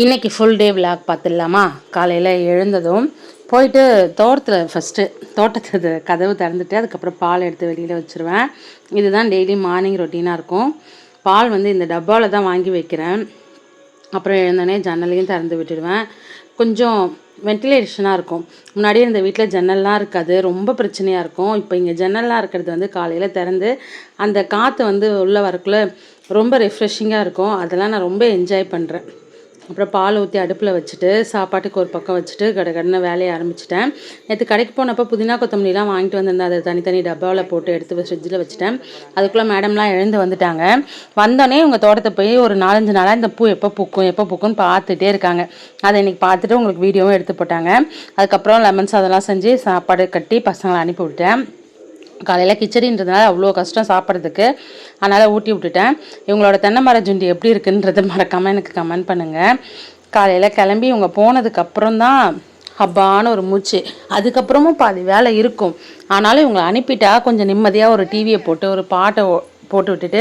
இன்னைக்கு full day vlog பார்த்துடலாமா? காலையில் எழுந்ததும் போயிட்டு தோட்டத்தில் ஃபஸ்ட்டு தோட்டத்து கதவு திறந்துட்டு அதுக்கப்புறம் பால் எடுத்து வெளியில் வச்சுருவேன். இதுதான் டெய்லி மார்னிங் ரொட்டீனாக இருக்கும். பால் வந்து இந்த டப்பாவில் தான் வாங்கி வைக்கிறேன். அப்புறம் எழுந்தோடனே ஜன்னலையும் திறந்து விட்டுடுவேன். கொஞ்சம் வென்டிலேஷனாக இருக்கும். முன்னாடியே இந்த வீட்டில் ஜன்னல்லாம் இருக்காது. ரொம்ப பிரச்சனையாக இருக்கும். இப்போ இங்கே ஜன்னல்லாம் இருக்கிறது வந்து காலையில் திறந்து அந்த காற்று வந்து உள்ளே வரக்குள்ள ரொம்ப ரெஃப்ரெஷிங்காக இருக்கும். அதெல்லாம் நான் ரொம்ப என்ஜாய் பண்ணுறேன் அப்புறம் பால் ஊற்றி அடுப்பில் வச்சுட்டு சாப்பாட்டுக்கு ஒரு பக்கம் வச்சுட்டு கடை கடனை வேலையை ஆரம்பிச்சிட்டேன். நேற்று கடைக்கு போனப்போ புதினா கொத்தமல்லிலாம் வாங்கிட்டு வந்திருந்தேன். அதை தனித்தனி டப்பாவில் போட்டு எடுத்து ஃப்ரிட்ஜில் வச்சுட்டேன். அதுக்குள்ளே மேடம்லாம் எழுந்து வந்துட்டாங்க. வந்தோடனே உங்கள் தோட்டத்தை போய் ஒரு நாலஞ்சு நாளாக இந்த பூ எப்போ பூக்கும் எப்போ பூக்கும்னு பார்த்துட்டே இருக்காங்க. அதை இன்றைக்கி பார்த்துட்டு உங்களுக்கு வீடியோவும் எடுத்து போட்டாங்க. அதுக்கப்புறம் லெமன் சாதம்லாம் செஞ்சு சாப்பாடு கட்டி பசங்களை அனுப்பி விட்டேன் காலையில் கிச்சடின்றதுனால அவ்வளோ கஷ்டம் சாப்பிட்றதுக்கு. அதனால் ஊட்டி விட்டுட்டேன். இவங்களோட தென்னை மர ஜுண்டி எப்படி இருக்குன்றது மறக்காமல் எனக்கு கமெண்ட் பண்ணுங்கள் காலையில் கிளம்பி இவங்க போனதுக்கப்புறம் தான் ஹப்பான ஒரு மூச்சு. அதுக்கப்புறமும் பாதி வேலை இருக்கும். ஆனாலும் இவங்களை அனுப்பிட்டா கொஞ்சம் நிம்மதியாக ஒரு டிவியை போட்டு ஒரு பாட்டை போட்டு விட்டுட்டு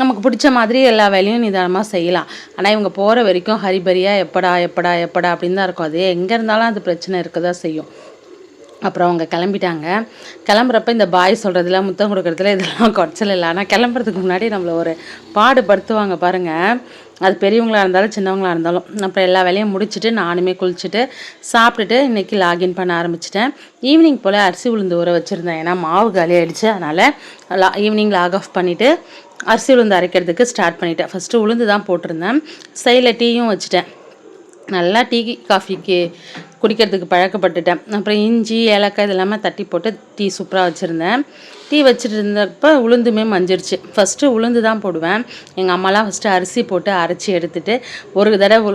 நமக்கு பிடிச்ச மாதிரி எல்லா வேலையும் நிதானமாக செய்யலாம். ஆனால் இவங்க போகிற வரைக்கும் ஹரிபரியாக எப்படா எப்படா எப்படா அப்படின்னு தான் இருக்கும். அது எங்கே இருந்தாலும் அது பிரச்சனை இருக்க தான் செய்யும். அப்புறம் அவங்க கிளம்பிட்டாங்க. கிளம்புறப்ப இந்த பாய் சொல்கிறதுல முத்தம் கொடுக்கறதுல இதெல்லாம் குறைச்சல் இல்லை. ஆனால் கிளம்புறதுக்கு முன்னாடி நம்மளை ஒரு பாடுபடுத்துவாங்க பாருங்கள் அது பெரியவங்களாக இருந்தாலும் சின்னவங்களாக இருந்தாலும். அப்புறம் எல்லா வேலையும் முடிச்சுட்டு நானுமே குளிச்சுட்டு சாப்பிட்டுட்டு இன்றைக்கி லாகின் பண்ண ஆரம்பிச்சிட்டேன். ஈவினிங் போல் அரிசி உளுந்து ஊற வச்சுருந்தேன். ஏன்னா மாவு காலி அதனால் லா ஈவினிங் லாக் ஆஃப் பண்ணிவிட்டு அரிசி உளுந்து அரைக்கிறதுக்கு ஸ்டார்ட் பண்ணிட்டேன். ஃபஸ்ட்டு உளுந்து தான் போட்டிருந்தேன். சைடில் டீயும் வச்சுட்டேன். நல்லா டீ காஃபிக்கு குடிக்கிறதுக்கு பழக்கப்பட்டுட்டேன். அப்புறம் இஞ்சி ஏலக்காய் இது தட்டி போட்டு டீ சூப்பராக வச்சுருந்தேன். டீ வச்சுட்டு இருந்தப்போ உளுந்துமே மஞ்சிருச்சு. ஃபஸ்ட்டு உளுந்து தான் போடுவேன். எங்கள் அம்மாலாம் ஃபஸ்ட்டு அரிசி போட்டு அரைச்சி எடுத்துகிட்டு ஒரு தடவை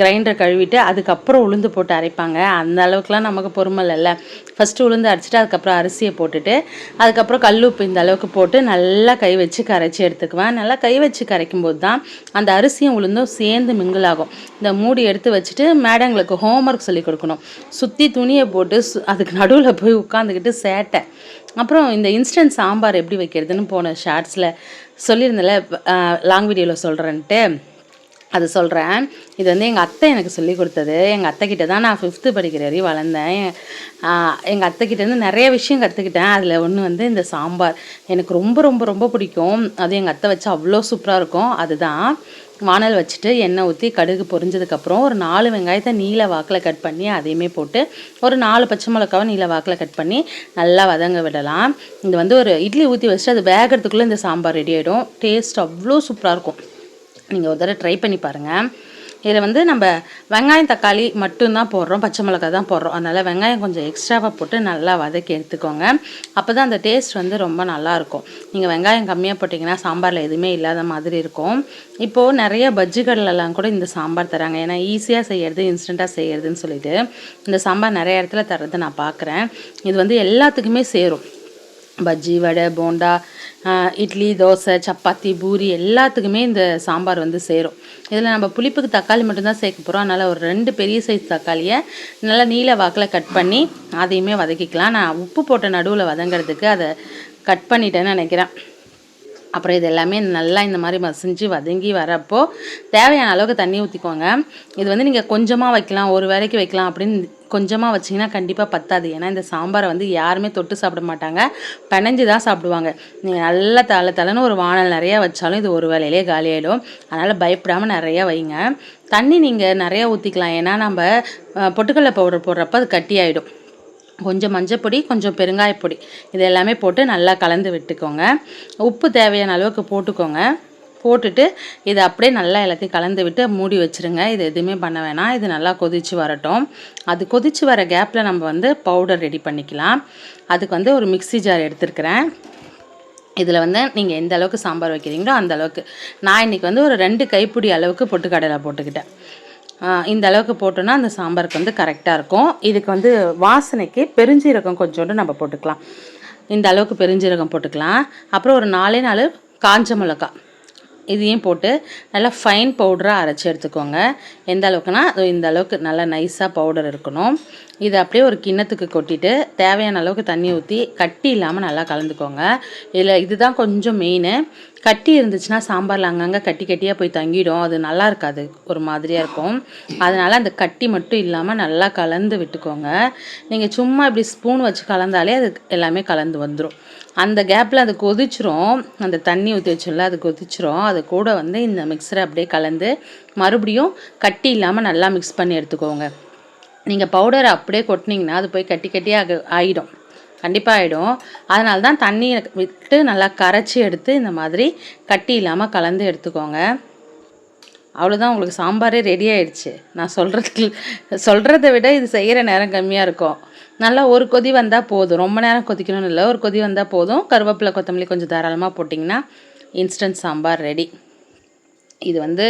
கிரைண்டர் கழுவிட்டு அதுக்கப்புறம் உளுந்து போட்டு அரைப்பாங்க. அந்த அளவுக்குலாம் நமக்கு பொறுமை இல்லைல்ல. ஃபஸ்ட்டு உளுந்து அரைச்சிட்டு அதுக்கப்புறம் அரிசியை போட்டுட்டு அதுக்கப்புறம் கல் உப்பு இந்த அளவுக்கு போட்டு நல்லா கை வச்சு கரைச்சி எடுத்துக்குவேன். நல்லா கை வச்சு கரைக்கும் போது தான் அந்த அரிசியும் உளுந்தும் சேர்ந்து மிங்கிள் ஆகும். இந்த மூடி எடுத்து வச்சுட்டு மேடங்களுக்கு ஹோம்ஒர்க் சொல்லி கொடுக்கணும். சுற்றி துணியை போட்டு சு- அதுக்கு நடுவில் போய் உட்காந்துக்கிட்டு சேட்டை. அப்புறம் இந்த இன்ஸ்டன்ட் சாம்பார் எப்படி வைக்கிறதுன்னு போன ஷார்ட்ஸில் சொல்லியிருந்தேன்ல லாங் வீடியோவில் சொல்கிறேன்ட்டு அது சொல்கிறேன் இது வந்து எங்கள் அத்தை எனக்கு சொல்லி கொடுத்தது. எங்கள் அத்தைக்கிட்ட தான் நான் ஃபிஃப்த்து படிக்கிற வரையும் வளர்ந்தேன். எங்கள் அத்தைக்கிட்டேருந்து நிறைய விஷயம் கற்றுக்கிட்டேன் அதில் ஒன்று வந்து இந்த சாம்பார். எனக்கு ரொம்ப ரொம்ப ரொம்ப பிடிக்கும். அது எங்கள் அத்தை வச்சு அவ்வளோ சூப்பராக இருக்கும். அதுதான். வானல் வச்சுட்டு எண்ணெய் ஊற்றி கடுகு பொரிஞ்சதுக்கப்புறம் ஒரு நாலு வெங்காயத்தை நீல வாக்கில் கட் பண்ணி அதையுமே போட்டு ஒரு நாலு பச்சை மிளகாவை நீல வாக்கில் கட் பண்ணி நல்லா வதங்க விடலாம். இது வந்து ஒரு இட்லி ஊற்றி வச்சுட்டு அது வேகிறதுக்குள்ளே இந்த சாம்பார் ரெடி ஆகிடும் டேஸ்ட் அவ்வளோ சூப்பராக இருக்கும். நீங்கள் ஒரு தடவை ட்ரை பண்ணி பாருங்கள் இதில் வந்து நம்ம வெங்காயம் தக்காளி மட்டும்தான் போடுறோம். பச்சை மிளகாய் தான் போடுறோம். அதனால் வெங்காயம் கொஞ்சம் எக்ஸ்ட்ராவாக போட்டு நல்லா வதக்கி எடுத்துக்கோங்க. அப்போ தான் அந்த டேஸ்ட் வந்து ரொம்ப நல்லாயிருக்கும் நீங்கள் வெங்காயம் கம்மியாக போட்டிங்கன்னா சாம்பாரில் எதுவுமே இல்லாத மாதிரி இருக்கும். இப்போது நிறைய பஜ்ஜிகள்லாம் கூட இந்த சாம்பார் தராங்க. ஏன்னா ஈஸியாக செய்கிறது இன்ஸ்டண்ட்டாக செய்கிறதுன்னு சொல்லிட்டு இந்த சாம்பார் நிறைய இடத்துல தர்றதை நான் பார்க்குறேன் இது வந்து எல்லாத்துக்குமே சேரும். பஜ்ஜி வடை போண்டா இட்லி தோசை சப்பாத்தி பூரி எல்லாத்துக்குமே இந்த சாம்பார் வந்து சேரும். இதில் நம்ம புளிப்புக்கு தக்காளி மட்டும்தான் சேர்க்க போகிறோம் அதனால் ஒரு ரெண்டு பெரிய சைஸ் தக்காளியை நல்லா நீல வாக்கில் கட் பண்ணி அதையுமே வதக்கிக்கலாம். நான் உப்பு போட்ட நடுவில் வதங்கிறதுக்கு அதை கட் பண்ணிட்டேன்னு நினைக்கிறேன். அப்புறம் இது எல்லாமே நல்லா இந்த மாதிரி மசிஞ்சு வதங்கி வரப்போ தேவையான அளவுக்கு தண்ணி ஊற்றிக்கோங்க இது வந்து நீங்கள் கொஞ்சமாக வைக்கலாம் ஒரு வேளைக்கு வைக்கலாம் அப்படின்னு கொஞ்சமாக வச்சிங்கன்னா கண்டிப்பாக பத்தாது. ஏன்னா இந்த சாம்பாரை வந்து யாருமே தொட்டு சாப்பிட மாட்டாங்க. பிணைஞ்சு தான் சாப்பிடுவாங்க. நீங்கள் நல்லா தலை தலைன்னு ஒரு வானல் நிறையா வச்சாலும் இது ஒரு வேலையிலே காலியாயிடும் அதனால் பயப்படாமல் நிறையா வைங்க. தண்ணி நீங்கள் நிறையா ஊற்றிக்கலாம் ஏன்னா நம்ம பொட்டுக்கடலை பவுடர் போடுறப்ப அது கட்டி ஆகிடும் கொஞ்சம் மஞ்சப்பொடி கொஞ்சம் பெருங்காயப்பொடி இது எல்லாமே போட்டு நல்லா கலந்து விட்டுக்கோங்க. உப்பு தேவையான அளவுக்கு போட்டுக்கோங்க. போட்டுட்டு இதை அப்படியே நல்லா எல்லாத்தையும் கலந்து விட்டு மூடி வச்சிருங்க. இது எதுவுமே பண்ண வேணாம். இது நல்லா கொதிச்சு வரட்டும். அது கொதிச்சு வர கேப்பில் நம்ம வந்து பவுடர் ரெடி பண்ணிக்கலாம். அதுக்கு வந்து ஒரு மிக்ஸி ஜார் எடுத்துருக்கிறேன். இதில் வந்து நீங்கள் எந்த அளவுக்கு சாம்பார் வைக்கிறீங்களோ அந்த அளவுக்கு. நான் இன்றைக்கி வந்து ஒரு ரெண்டு கைப்பிடி அளவுக்கு பொட்டுக்கடலை போட்டுக்கிட்டேன். இந்த அளவுக்கு போட்டோன்னா அந்த சாம்பாருக்கு வந்து கரெக்டாக இருக்கும். இதுக்கு வந்து வாசனைக்கு பெருஞ்சீரகம் கொஞ்சோண்டு நம்ம போட்டுக்கலாம். இந்த அளவுக்கு பெருஞ்சீரகம் போட்டுக்கலாம். அப்புறம் ஒரு நாலே நாலு காஞ்ச மிளகா இதையும் போட்டு நல்லா ஃபைன் பவுடராக அரைச்சி எடுத்துக்கோங்க. எந்த அளவுக்குனா அது இந்த அளவுக்கு நல்லா நைஸாக பவுடர் இருக்கணும். இதை அப்படியே ஒரு கிண்ணத்துக்கு கொட்டிட்டு தேவையான அளவுக்கு தண்ணி ஊற்றி கட்டி இல்லாமல் நல்லா கலந்துக்கோங்க. இதில் இதுதான் கொஞ்சம் மெயின் கட்டி இருந்துச்சுன்னா சாம்பாரில் அங்கங்கே கட்டி கட்டியாக போய் தங்கிடும். அது நல்லா இருக்காது ஒரு மாதிரியாக இருக்கும். அதனால் அந்த கட்டி மட்டும் இல்லாமல் நல்லா கலந்து விட்டுக்கோங்க. நீங்கள் சும்மா இப்படி ஸ்பூன் வச்சு கலந்தாலே அது எல்லாமே கலந்து வந்துடும் அந்த கேப்பில் அது கொதிச்சிரும். அந்த தண்ணி ஊற்றி வச்சோம்ல அது கொதிச்சிரும். அது கூட வந்து இந்த மிக்சரை அப்படியே கலந்து மறுபடியும் கட்டி இல்லாமல் நல்லா மிக்ஸ் பண்ணி எடுத்துக்கோங்க. நீங்கள் பவுடரை அப்படியே கொட்டினீங்கன்னா அது போய் கட்டி கட்டியாக ஆகிடும் கண்டிப்பாக ஆகிடும் அதனால தான் தண்ணியை விட்டு நல்லா கரைச்சி எடுத்து இந்த மாதிரி கட்டி இல்லாமல் கலந்து எடுத்துக்கோங்க. அவ்வளோதான் உங்களுக்கு சாம்பாரே ரெடி ஆயிடுச்சு. நான் சொல்கிறதுக்கு சொல்கிறத விட இது செய்கிற நேரம் கம்மியாக இருக்கும். நல்லா ஒரு கொதி வந்தால் போதும். ரொம்ப நேரம் கொதிக்கணும்னு இல்லை. ஒரு கொதி வந்தால் போதும். கருவேப்பிலை கொத்தமல்லி கொஞ்சம் தாராளமாக போட்டிங்கன்னா இன்ஸ்டன்ட் சாம்பார் ரெடி இது வந்து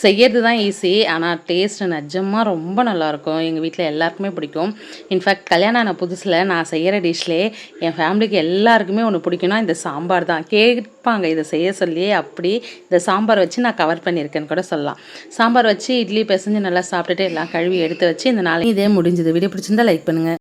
செய்யறது தான் ஈஸி ஆனால் டேஸ்ட் நிஜமாக ரொம்ப நல்லாயிருக்கும் எங்கள் வீட்டில் எல்லாருக்குமே பிடிக்கும். இன்ஃபேக்ட் கல்யாணம் ஆன புதுசில் நான் செய்கிற டிஷ்லே என் ஃபேமிலிக்கு எல்லாருக்குமே ஒன்று பிடிக்கும்னா இந்த சாம்பார் தான். கேட்பாங்க இதை செய்ய சொல்லி அப்படி இந்த சாம்பார் வச்சு நான் கவர் பண்ணியிருக்கேன்னு கூட சொல்லலாம். சாம்பார் வச்சு இட்லி பிசைஞ்சு நல்லா சாப்பிட்டுட்டு எல்லாம் கழுவி எடுத்து வச்சு இந்த நாளைக்கு இதே முடிஞ்சது. வீடியோ பிடிச்சிருந்தா லைக் பண்ணுங்கள்